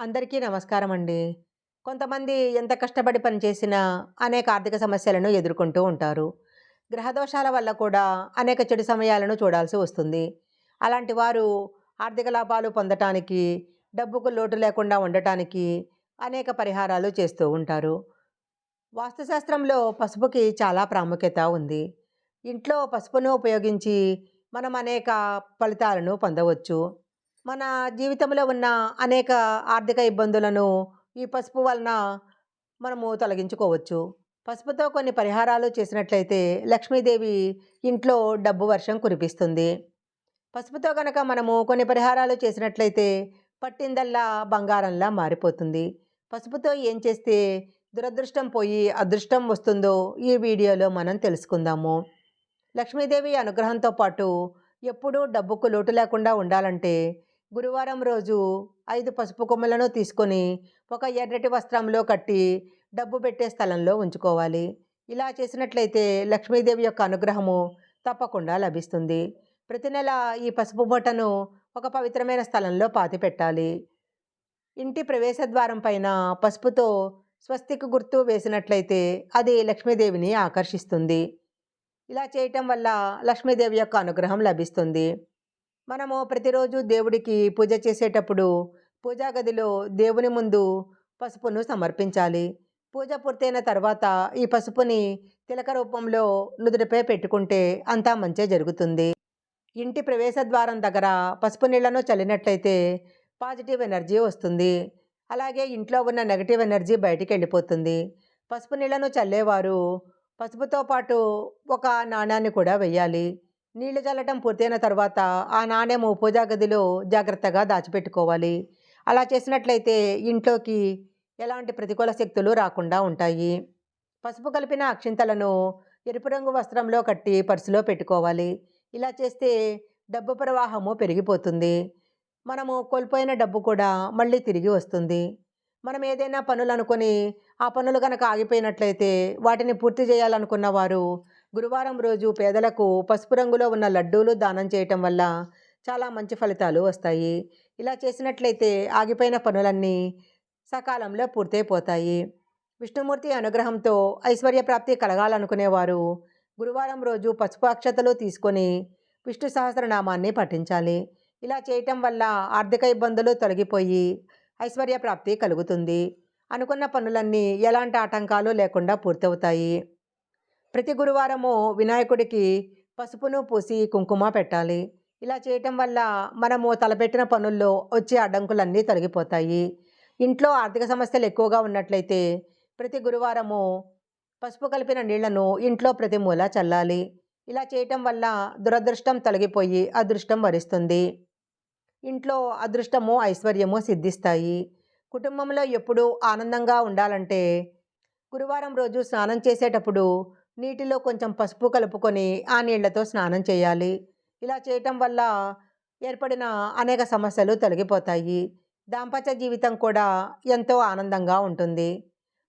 అందరికీ నమస్కారం అండి. కొంతమంది ఎంత కష్టపడి పనిచేసినా అనేక ఆర్థిక సమస్యలను ఎదుర్కొంటూ ఉంటారు. గ్రహదోషాల వల్ల కూడా అనేక చెడు సమయాలను చూడాల్సి వస్తుంది. అలాంటి వారు ఆర్థిక లాభాలు పొందటానికి, డబ్బుకు లోటు లేకుండా ఉండటానికి అనేక పరిహారాలు చేస్తూ ఉంటారు. వాస్తుశాస్త్రంలో పసుపుకి చాలా ప్రాముఖ్యత ఉంది. ఇంట్లో పసుపును ఉపయోగించి మనం అనేక ఫలితాలను పొందవచ్చు. మన జీవితంలో ఉన్న అనేక ఆర్థిక ఇబ్బందులను ఈ పసుపు వలన మనము తొలగించుకోవచ్చు. పసుపుతో కొన్ని పరిహారాలు చేసినట్లయితే లక్ష్మీదేవి ఇంట్లో డబ్బు వర్షం కురిపిస్తుంది. పసుపుతో కనుక మనము కొన్ని పరిహారాలు చేసినట్లయితే పట్టిందల్లా బంగారంలా మారిపోతుంది. పసుపుతో ఏం చేస్తే దురదృష్టం పోయి అదృష్టం వస్తుందో ఈ వీడియోలో మనం తెలుసుకుందాము. లక్ష్మీదేవి అనుగ్రహంతో పాటు ఎప్పుడూ డబ్బుకు లోటు లేకుండా ఉండాలంటే గురువారం రోజు ఐదు పసుపు కొమ్మలను తీసుకొని ఒక ఎర్రటి వస్త్రంలో కట్టి డబ్బు పెట్టే స్థలంలో ఉంచుకోవాలి. ఇలా చేసినట్లయితే లక్ష్మీదేవి యొక్క అనుగ్రహము తప్పకుండా లభిస్తుంది. ప్రతి నెల ఈ పసుపు మూటను ఒక పవిత్రమైన స్థలంలో పాతిపెట్టాలి. ఇంటి ప్రవేశ ద్వారం పైన పసుపుతో స్వస్తిక్ గుర్తు వేసినట్లయితే అది లక్ష్మీదేవిని ఆకర్షిస్తుంది. ఇలా చేయటం వల్ల లక్ష్మీదేవి యొక్క అనుగ్రహం లభిస్తుంది. మనము ప్రతిరోజు దేవుడికి పూజ చేసేటప్పుడు పూజా గదిలో దేవుని ముందు పసుపును సమర్పించాలి. పూజ పూర్తయిన తర్వాత ఈ పసుపుని తిలక రూపంలో నుదుటిపై పెట్టుకుంటే అంతా మంచి జరుగుతుంది. ఇంటి ప్రవేశ ద్వారం దగ్గర పసుపు నీళ్ళను చల్లినట్లయితే పాజిటివ్ ఎనర్జీ వస్తుంది. అలాగే ఇంట్లో ఉన్న నెగటివ్ ఎనర్జీ బయటికెళ్ళిపోతుంది. పసుపు నీళ్ళను చల్లేవారు పసుపుతో పాటు ఒక నాణాన్ని కూడా వెయ్యాలి. నీళ్ళు చల్లటం పూర్తయిన తర్వాత ఆ నాణ్యము పూజా గదిలో జాగ్రత్తగా దాచిపెట్టుకోవాలి. అలా చేసినట్లయితే ఇంట్లోకి ఎలాంటి ప్రతికూల శక్తులు రాకుండా ఉంటాయి. పసుపు కలిపిన అక్షింతలను ఎరుపు రంగు వస్త్రంలో కట్టి పర్సులో పెట్టుకోవాలి. ఇలా చేస్తే డబ్బు ప్రవాహము పెరిగిపోతుంది. మనము కోల్పోయిన డబ్బు కూడా మళ్ళీ తిరిగి వస్తుంది. మనం ఏదైనా పనులు అనుకొని ఆ పనులు కనుక ఆగిపోయినట్లయితే వాటిని పూర్తి చేయాలనుకున్న వారు గురువారం రోజు పేదలకు పసుపు రంగులో ఉన్న లడ్డూలు దానం చేయటం వల్ల చాలా మంచి ఫలితాలు వస్తాయి. ఇలా చేసినట్లయితే ఆగిపోయిన పనులన్నీ సకాలంలో పూర్తయిపోతాయి. విష్ణుమూర్తి అనుగ్రహంతో ఐశ్వర్య ప్రాప్తి కలగాలనుకునేవారు గురువారం రోజు పసుపు అక్షతలు తీసుకొని విష్ణు సహస్రనామాన్ని పఠించాలి. ఇలా చేయటం వల్ల ఆర్థిక ఇబ్బందులు తొలగిపోయి ఐశ్వర్య ప్రాప్తి కలుగుతుంది. అనుకున్న పనులన్నీ ఎలాంటి ఆటంకాలు లేకుండా పూర్తవుతాయి. ప్రతి గురువారము వినాయకుడికి పసుపును పూసి కుంకుమ పెట్టాలి. ఇలా చేయటం వల్ల మనము తలపెట్టిన పనుల్లో వచ్చే అడ్డంకులన్నీ తొలగిపోతాయి. ఇంట్లో ఆర్థిక సమస్యలు ఎక్కువగా ఉన్నట్లయితే ప్రతి గురువారము పసుపు కలిపిన నీళ్ళను ఇంట్లో ప్రతి మూల చల్లాలి. ఇలా చేయటం వల్ల దురదృష్టం తొలగిపోయి అదృష్టం వరిస్తుంది. ఇంట్లో అదృష్టము, ఐశ్వర్యము సిద్ధిస్తాయి. కుటుంబంలో ఎప్పుడూ ఆనందంగా ఉండాలంటే గురువారం రోజు స్నానం చేసేటప్పుడు నీటిలో కొంచెం పసుపు కలుపుకొని ఆ నీళ్ళతో స్నానం చేయాలి. ఇలా చేయటం వల్ల ఏర్పడిన అనేక సమస్యలు తొలగిపోతాయి. దాంపత్య జీవితం కూడా ఎంతో ఆనందంగా ఉంటుంది.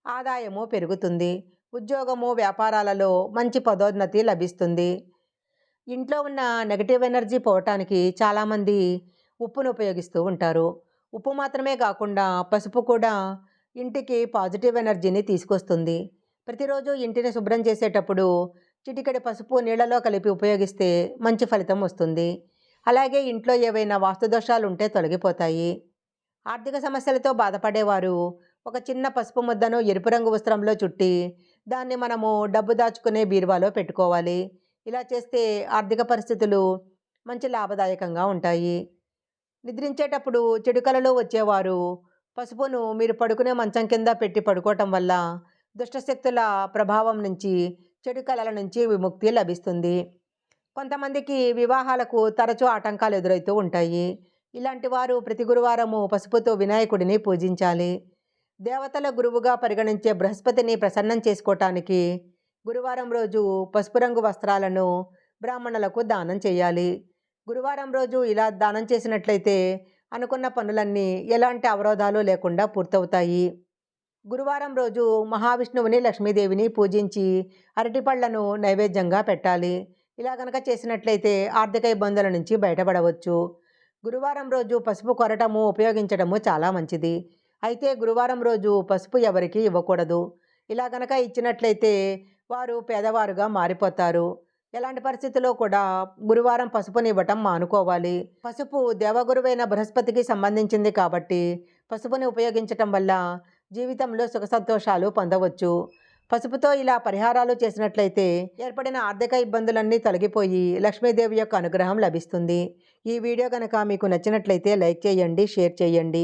ఆదాయము పెరుగుతుంది. ఉద్యోగము, వ్యాపారాలలో మంచి పదోన్నతి లభిస్తుంది. ఇంట్లో ఉన్న నెగటివ్ ఎనర్జీ పోవటానికి చాలామంది ఉప్పును ఉపయోగిస్తూ ఉంటారు. ఉప్పు మాత్రమే కాకుండా పసుపు కూడా ఇంటికి పాజిటివ్ ఎనర్జీని తీసుకొస్తుంది. ప్రతిరోజు ఇంటిని శుభ్రం చేసేటప్పుడు చిటికెడు పసుపు నీళ్ళలో కలిపి ఉపయోగిస్తే మంచి ఫలితం వస్తుంది. అలాగే ఇంట్లో ఏవైనా వాస్తు దోషాలుంటే తొలగిపోతాయి. ఆర్థిక సమస్యలతో బాధపడేవారు ఒక చిన్న పసుపు ముద్దను ఎరుపు రంగు వస్త్రంలో చుట్టి దాన్ని మనము డబ్బు దాచుకునే బీరువాలో పెట్టుకోవాలి. ఇలా చేస్తే ఆర్థిక పరిస్థితులు మంచి లాభదాయకంగా ఉంటాయి. నిద్రించేటప్పుడు చెడుకలలో వచ్చేవారు పసుపును మీరు పడుకునే మంచం కింద పెట్టి పడుకోవటం వల్ల దుష్టశక్తుల ప్రభావం నుంచి, చెడు కలల నుంచి విముక్తి లభిస్తుంది. కొంతమందికి వివాహాలకు తరచూ ఆటంకాలు ఎదురవుతూ ఉంటాయి. ఇలాంటి వారు ప్రతి గురువారము పసుపుతో వినాయకుడిని పూజించాలి. దేవతల గురువుగా పరిగణించే బృహస్పతిని ప్రసన్నం చేసుకోవటానికి గురువారం రోజు పసుపు రంగు వస్త్రాలను బ్రాహ్మణులకు దానం చేయాలి. గురువారం రోజు ఇలా దానం చేసినట్లయితే అనుకున్న పనులన్నీ ఎలాంటి అవరోధాలు లేకుండా పూర్తవుతాయి. గురువారం రోజు మహావిష్ణువుని, లక్ష్మీదేవిని పూజించి అరటిపళ్ళను నైవేద్యంగా పెట్టాలి. ఇలా గనక చేసినట్లయితే ఆర్థిక ఇబ్బందుల నుంచి బయటపడవచ్చు. గురువారం రోజు పసుపు కొరటము ఉపయోగించడము చాలా మంచిది. అయితే గురువారం రోజు పసుపు ఎవరికి ఇవ్వకూడదు ఇలా కనుక ఇచ్చినట్లయితే వారు పేదవారుగా మారిపోతారు ఎలాంటి పరిస్థితుల్లో కూడా గురువారం పసుపుని ఇవ్వటం మానుకోవాలి పసుపు దేవగురువైన బృహస్పతికి సంబంధించింది కాబట్టి పసుపుని ఉపయోగించటం వల్ల జీవితంలో సుఖ సంతోషాలు పొందవచ్చు. పసుపుతో ఇలా పరిహారాలు చేసినట్లయితే ఏర్పడిన ఆర్థిక ఇబ్బందులన్నీ తొలగిపోయి లక్ష్మీదేవి యొక్క అనుగ్రహం లభిస్తుంది. ఈ వీడియో కనుక మీకు నచ్చినట్లయితే లైక్ చేయండి షేర్ చేయండి.